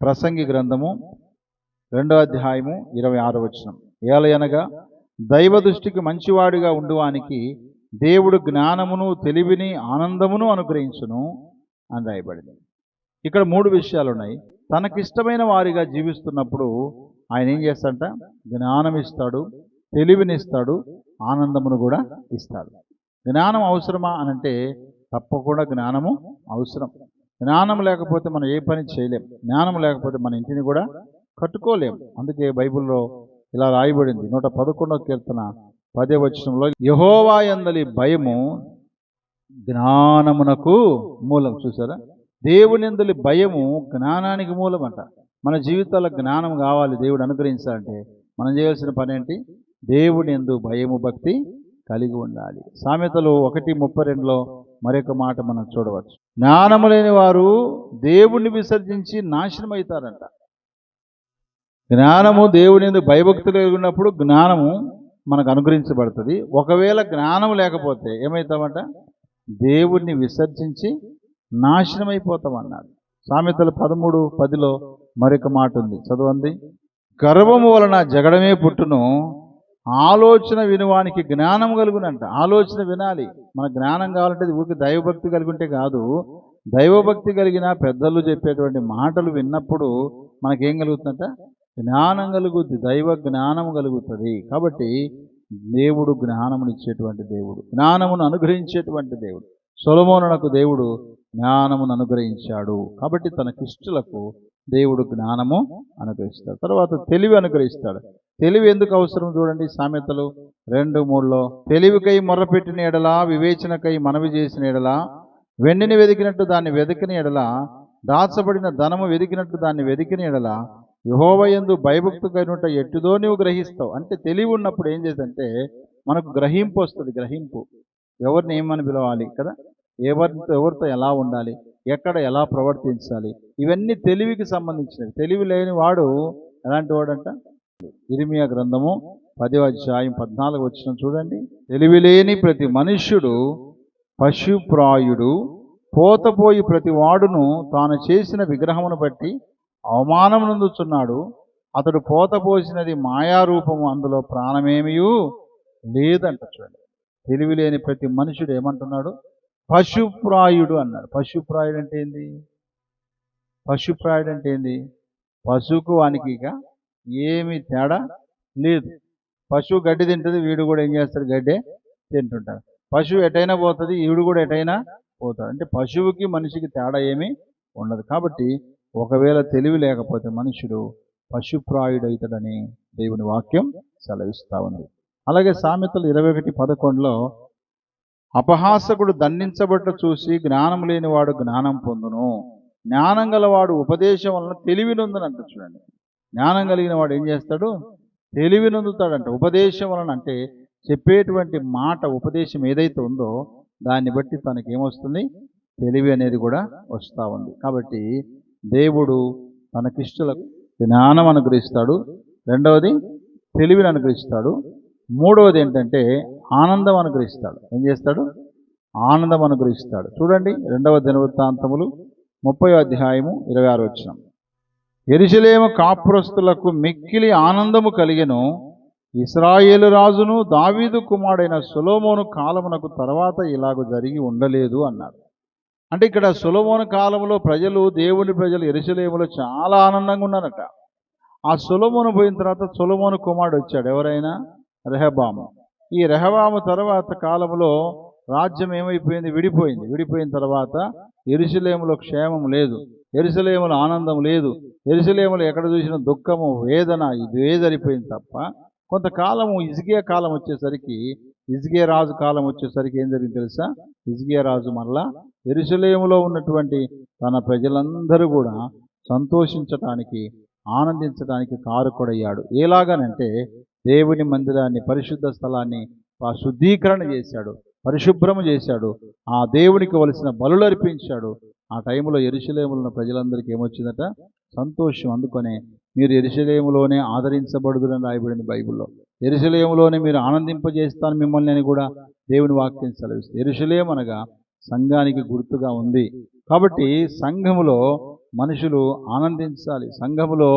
ప్రసంగి గ్రంథము రెండో అధ్యాయము ఇరవై ఆరు వచనం. ఏలయనగా దైవ దృష్టికి మంచివాడిగా ఉండువానికి దేవుడు జ్ఞానమును తెలివిని ఆనందమును అనుగ్రహించును అని రాయబడింది. ఇక్కడ మూడు విషయాలు ఉన్నాయి తనకిష్టమైన వారిగా జీవిస్తున్నప్పుడు ఆయన ఏం చేస్తాడంట? జ్ఞానం ఇస్తాడు తెలివినిస్తాడు ఆనందమును కూడా ఇస్తాడు. జ్ఞానం అవసరమా అనంటే తప్పకుండా జ్ఞానము అవసరం. జ్ఞానం లేకపోతే మనం ఏ పని చేయలేం. జ్ఞానం లేకపోతే మన ఇంటిని కూడా కట్టుకోలేం. అందుకే బైబిల్లో ఇలా రాయబడింది. నూట పదకొండవ కీర్తన పదే వచనంలో యహోవా ఎందలి భయము జ్ఞానమునకు మూలం. చూసారా? దేవునిందలి భయము జ్ఞానానికి మూలం అంట మన జీవితాల్లో జ్ఞానం కావాలి దేవుడు అనుగ్రహించాలంటే మనం చేయాల్సిన పని ఏంటి? దేవుని ఎందు భయము భక్తి కలిగి ఉండాలి. సామెతలు ఒకటి ముప్పై రెండులో మరొక మాట మనం చూడవచ్చు. జ్ఞానము లేని వారు దేవుణ్ణి విసర్జించి నాశనం అవుతారంట జ్ఞానము దేవుని భయభక్తులు కలిగి ఉన్నప్పుడు జ్ఞానము మనకు అనుగ్రహించబడుతుంది. ఒకవేళ జ్ఞానం లేకపోతే ఏమవుతామంట దేవుణ్ణి విసర్జించి నాశనం సామెతలు పదమూడు పదిలో మరొక మాట ఉంది. చదవండి. గర్వము వలన జగడమే పుట్టును ఆలోచన వినువానికి జ్ఞానం కలుగునంట. ఆలోచన వినాలి. మన జ్ఞానం కావాలంటే ఊరికి దైవభక్తి కలిగి ఉంటే కాదు. దైవభక్తి కలిగిన పెద్దలు చెప్పేటువంటి మాటలు విన్నప్పుడు మనకేం కలుగుతుందంట? జ్ఞానం కలుగుద్ది. దైవ జ్ఞానం కలుగుతుంది. కాబట్టి దేవుడు జ్ఞానమునిచ్చేటువంటి దేవుడు. జ్ఞానమును అనుగ్రహించేటువంటి దేవుడు. సొలమోనునకు దేవుడు జ్ఞానమును అనుగ్రహించాడు. కాబట్టి తన కిష్టులకు దేవుడు జ్ఞానము అనుగ్రహిస్తాడు. తర్వాత తెలివి అనుగ్రహిస్తాడు. తెలివి ఎందుకు అవసరం చూడండి సామెతలు. రెండు మూడులో తెలివికై మొర్రపెట్టిన ఎడలా వివేచనకై మనవి చేసిన ఎడలా వెండిని వెదికినట్టు దాన్ని వెతికిన ఎడలా దాచబడిన ధనము వెదికినట్టు దాన్ని వెదికిన ఎడల యహోవయందు భయభక్తు కనుట ఎట్టుదో నువ్వు గ్రహిస్తావు. అంటే తెలివి ఉన్నప్పుడు ఏం చేద్దంటే మనకు గ్రహింపు వస్తుంది గ్రహింపు. ఎవరిని ఏమని పిలవాలి కదా? ఎవరితో ఎవరితో ఎలా ఉండాలి? ఎక్కడ ఎలా ప్రవర్తించాలి? ఇవన్నీ తెలివికి సంబంధించినవి. తెలివి లేని వాడు ఎలాంటి వాడంట? ఇరిమియా గ్రంథము పదో అధ్యాయం పద్నాలుగు వచ్చిన చూడండి. తెలివి లేని ప్రతి మనుష్యుడు పశుప్రాయుడు పోతపోయి ప్రతి వాడును తాను చేసిన విగ్రహమును బట్టి అవమానం నందుచున్నాడు. అతడు పోతపోసినది మాయారూపము అందులో ప్రాణమేమియూ లేదంట చూడండి. తెలివి లేని ప్రతి మనుషుడు ఏమంటున్నాడు? పశుప్రాయుడు అన్నాడు. పశుప్రాయుడు అంటే ఏంది? పశుప్రాయుడు అంటే ఏంది? పశువుకు వానికి ఇక ఏమి తేడా లేదు. పశువు గడ్డి తింటుంది వీడు కూడా ఏం చేస్తాడు గడ్డే తింటుంటాడు. పశువు ఎటైనా పోతుంది వీడు కూడా ఎటైనా పోతాడు. అంటే పశువుకి మనిషికి తేడా ఏమీ ఉండదు. కాబట్టి ఒకవేళ తెలివి లేకపోతే మనుషుడు పశుప్రాయుడు అవుతాడని దేవుని వాక్యం సెలవిస్తా ఉంది అలాగే సామెతలు ఇరవై ఒకటి పదకొండులో అపహాసకుడు దండించబట్ట చూసి జ్ఞానం లేనివాడు జ్ఞానం పొందును. జ్ఞానం గలవాడు ఉపదేశం వలన తెలివి నొందునంట. చూడండి. జ్ఞానం కలిగిన వాడు ఏం చేస్తాడు? తెలివి నొందుతాడంట. ఉపదేశం వలన అంటే చెప్పేటువంటి మాట ఉపదేశం ఏదైతే ఉందో దాన్ని బట్టి తనకి ఏమొస్తుంది తెలివి అనేది కూడా వస్తూ ఉంది. కాబట్టి దేవుడు తనకిష్టలకు జ్ఞానం అనుగ్రహిస్తాడు. రెండవది తెలివిని అనుగ్రహిస్తాడు. మూడవది ఏంటంటే ఆనందం అనుగ్రహిస్తాడు. ఏం చేస్తాడు? ఆనందం అనుగ్రహిస్తాడు. చూడండి రెండవ దినవృత్తాంతములు ముప్పై అధ్యాయము ఇరవై ఆరు వచ్చిన. ఎరిశలేము కాపురస్తులకు మిక్కిలి ఆనందము కలిగెను. ఇస్రాయేలు రాజును దావీదు కుమారుడైన సులోమోను కాలమునకు తర్వాత ఇలాగ జరిగి ఉండలేదు అన్నారు. అంటే ఇక్కడ సులోమోను కాలంలో ప్రజలు దేవుని ప్రజలు ఎరుసలేములో చాలా ఆనందంగా ఉన్నారట. ఆ సులోమోను పోయిన తర్వాత సులోమోను కుమారుడు వచ్చాడు. ఎవరైనా? రెహబాము. ఈ రెహబాము తర్వాత కాలంలో రాజ్యం ఏమైపోయింది? విడిపోయింది. విడిపోయిన తర్వాత ఎరుసలేములో క్షేమం లేదు. ఎరుసలేములో ఆనందం లేదు. ఎరుసలేములో ఎక్కడ చూసిన దుఃఖము వేదన ఇదే జరిపోయింది తప్ప కొంతకాలము ఇజిగే కాలం వచ్చేసరికి ఇజిగే రాజు కాలం వచ్చేసరికి ఏం జరిగింది తెలుసా? ఇజిగే రాజు మళ్ళా ఎరుసలేములో ఉన్నటువంటి తన ప్రజలందరూ కూడా సంతోషించటానికి ఆనందించడానికి కారుకుడయ్యాడు. ఎలాగనంటే దేవుని మందిరాన్ని పరిశుద్ధ స్థలాన్ని శుద్ధీకరణ చేశాడు పరిశుభ్రము చేశాడు. ఆ దేవునికి వలసిన బలులర్పించాడు ఆ టైంలో ఎరుశలేములను ఉన్న ప్రజలందరికీ ఏమొచ్చిందట? సంతోషం. అందుకనే మీరు ఎరుశలేములోనే ఆదరించబడుదురని రాయబడింది బైబిల్లో. ఎరుశలేములోనే మీరు ఆనందింపజేస్తాను మిమ్మల్ని అని కూడా దేవుని వాక్యం సెలవిస్తుంది. ఎరుసలేం అనగా సంఘానికి గుర్తుగా ఉంది. కాబట్టి సంఘములో మనుషులు ఆనందించాలి. సంఘములో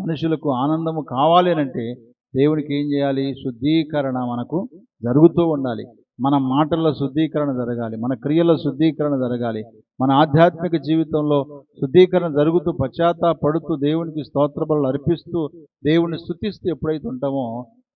మనుషులకు ఆనందము కావాలి అని అంటే దేవునికి ఏం చేయాలి? శుద్ధీకరణ మనకు జరుగుతూ ఉండాలి. మన మాటల్లో శుద్ధీకరణ జరగాలి మన క్రియల్లో శుద్ధీకరణ జరగాలి మన ఆధ్యాత్మిక జీవితంలో శుద్ధీకరణ జరుగుతూ పశ్చాత్తాపడుతూ దేవునికి స్తోత్రబలు అర్పిస్తూ దేవుని స్థుతిస్తూ ఎప్పుడైతే ఉంటామో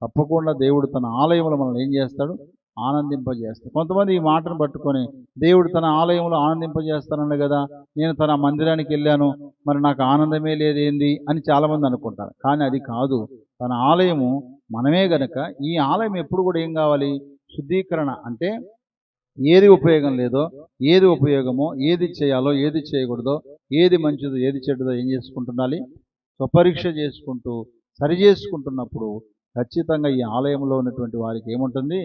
తప్పకుండా దేవుడు తన ఆలయంలో మనల్ని ఏం చేస్తాడు? ఆనందింపజేస్తాడు. కొంతమంది ఈ మాటను పట్టుకొని దేవుడు తన ఆలయంలో ఆనందింపజేస్తానన్నాడు కదా నేను తన మందిరానికి వెళ్ళాను మరి నాకు ఆనందమే లేదేంది అని చాలామంది అనుకుంటారు. కానీ అది కాదు. తన ఆలయము మనమే గనక ఈ ఆలయం ఎప్పుడు కూడా ఏం కావాలి? శుద్ధీకరణ అంటే ఏది ఉపయోగం లేదో ఏది ఉపయోగమో ఏది చేయాలో ఏది చేయకూడదో ఏది మంచిదో ఏది చెడ్డదో ఏం చేసుకుంటుండాలి? స్వపరీక్ష చేసుకుంటూ సరి చేసుకుంటున్నప్పుడు ఖచ్చితంగా ఈ ఆలయంలో ఉన్నటువంటి వారికి ఏముంటుంది?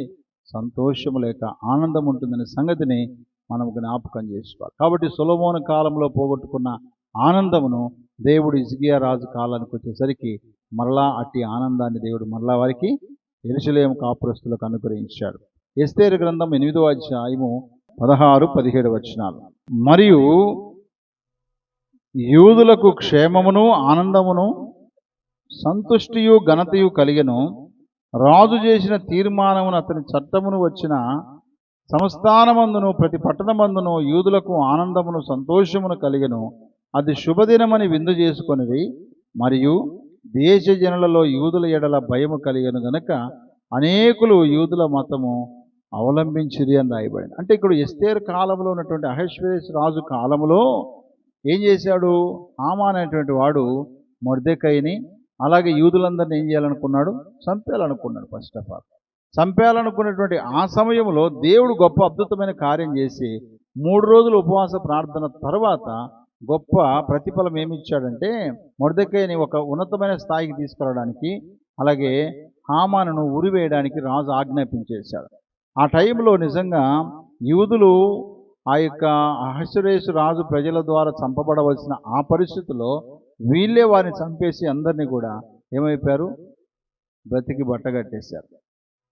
సంతోషం లేక ఆనందం ఉంటుందనే సంగతిని మనం జ్ఞాపకం చేసుకోవాలి. కాబట్టి సులభోన కాలంలో పోగొట్టుకున్న ఆనందమును దేవుడు ఇజిగియా రాజు కాలానికి వచ్చేసరికి మరలా అట్టి ఆనందాన్ని దేవుడు మరలా వారికి ఎరుసలేం కాపురస్తులకు అనుగ్రహించాడు. ఎస్తేరు గ్రంథం ఎనిమిదో అధ్యాయము పదహారు పదిహేడు వచనాలు. మరియు యూదులకు క్షేమమును ఆనందమును సంతుష్టియు ఘనతయు కలిగను. రాజు చేసిన తీర్మానమును అతని చట్టమును వచ్చిన సంస్థానమందును ప్రతి పట్టణమందును యూదులకు ఆనందమును సంతోషమును కలిగను. అది శుభదినమని విందు చేసుకొనివి మరియు దేశ జనులలో యూదుల ఎడల భయము కలిగను గనక అనేకులు యూదుల మతము అవలంబించిరి అని రాయబడింది. అంటే ఇక్కడ ఎస్తేర్ కాలంలో ఉన్నటువంటి అహేశ్వరేష్ రాజు కాలంలో ఏం చేశాడు? ఆమా అనేటువంటి వాడు మొర్దెకైని అలాగే యూదులందరిని ఏం చేయాలనుకున్నాడు? చంపేయాలనుకున్నాడు ఫస్ట్ ఆఫ్ ఆల్ చంపేయాలనుకున్నటువంటి ఆ సమయంలో దేవుడు గొప్ప అద్భుతమైన కార్యం చేసి మూడు రోజులు ఉపవాస ప్రార్థన తర్వాత గొప్ప ప్రతిఫలం ఏమి ఇచ్చాడంటే ఒక ఉన్నతమైన స్థాయికి తీసుకురావడానికి అలాగే హామాను ఉరివేయడానికి రాజు ఆజ్ఞాపించేశాడు. ఆ టైంలో నిజంగా యూదులు ఆ యొక్క అహశ్వరేషు రాజు ప్రజల ద్వారా చంపబడవలసిన ఆ పరిస్థితిలో వీళ్ళే వారిని చంపేసి అందరినీ కూడా ఏమైపోయారు? బ్రతికి బట్టగట్టేశారు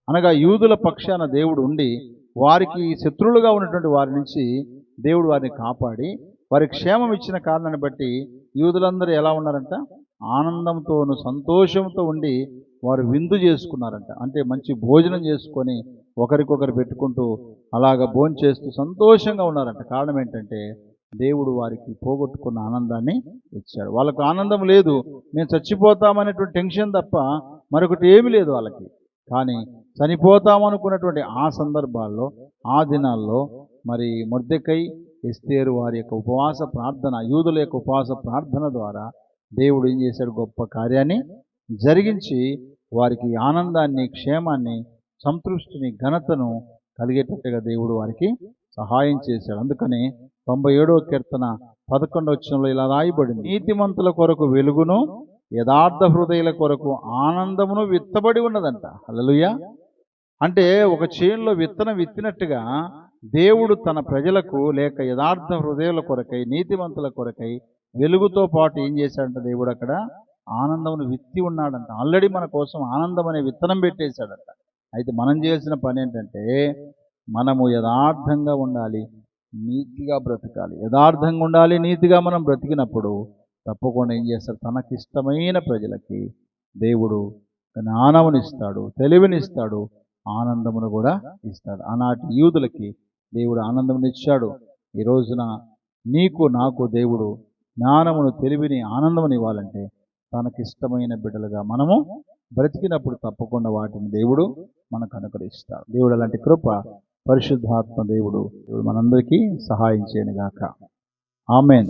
అనగా యూదుల పక్షాన దేవుడు ఉండి వారికి శత్రువులుగా ఉన్నటువంటి వారి నుంచి దేవుడు వారిని కాపాడి వారికి క్షేమం ఇచ్చిన కారణాన్ని బట్టి యూదులందరూ ఎలా ఉన్నారంట? ఆనందంతోను సంతోషంతో ఉండి వారు విందు చేసుకున్నారంట. అంటే మంచి భోజనం చేసుకొని ఒకరికొకరు పెట్టుకుంటూ అలాగ భోజనం చేస్తూ సంతోషంగా ఉన్నారంట. కారణం ఏంటంటే దేవుడు వారికి పోగొట్టుకున్న ఆనందాన్ని ఇచ్చాడు. వాళ్ళకు ఆనందం లేదు. మేము చచ్చిపోతామనేటువంటి టెన్షన్ తప్ప మరొకటి ఏమీ లేదు వాళ్ళకి. కానీ చనిపోతామనుకున్నటువంటి ఆ సందర్భాల్లో ఆ దినాల్లో మరి మొద్దెకై ఎస్తేరు వారి యొక్క ఉపవాస ప్రార్థన యూదుల యొక్క ఉపవాస ప్రార్థన ద్వారా దేవుడు ఏం చేశాడు? గొప్ప కార్యాన్ని జరిగించి వారికి ఆనందాన్ని క్షేమాన్ని సంతృష్టిని ఘనతను కలిగేటట్టుగా దేవుడు వారికి సహాయం చేశాడు. అందుకని తొంభై ఏడవ కీర్తన పదకొండవ వచ్చంలో ఇలా రాయబడింది. నీతిమంతుల కొరకు వెలుగును యథార్థ హృదయుల కొరకు ఆనందమును విత్తబడి ఉన్నదంట. అలలుయ అంటే ఒక చేనులో విత్తనం విత్తినట్టుగా దేవుడు తన ప్రజలకు లేక యథార్థ హృదయాల కొరకై నీతివంతుల కొరకై వెలుగుతో పాటు ఏం చేశాడంట దేవుడు అక్కడ? ఆనందమును విత్తి ఉన్నాడంట. ఆల్రెడీ మన కోసం ఆనందం అనే విత్తనం పెట్టేశాడంట. అయితే మనం చేసిన పని ఏంటంటే మనము యథార్థంగా ఉండాలి నీతిగా బ్రతకాలి. యథార్థంగా ఉండాలి నీతిగా మనం బ్రతికినప్పుడు తప్పకుండా ఏం చేస్తాడు? తనకిష్టమైన ప్రజలకి దేవుడు జ్ఞానమునిస్తాడు తెలివినిస్తాడు ఆనందమును కూడా ఇస్తాడు. ఆనాటి యూదులకి దేవుడు ఆనందమునిచ్చాడు ఈ రోజున నీకు నాకు దేవుడు జ్ఞానమును తెలివిని ఆనందముని ఇవ్వాలంటే తనకిష్టమైన బిడ్డలుగా మనము బ్రతికినప్పుడు తప్పకుండా వాటిని దేవుడు మనకు అనుకరిస్తాడు దేవుడు అలాంటి కృప పరిశుద్ధాత్మ దేవుడు దేవుడు మనందరికీ సహాయం చేయనుగాక. ఆమెన్.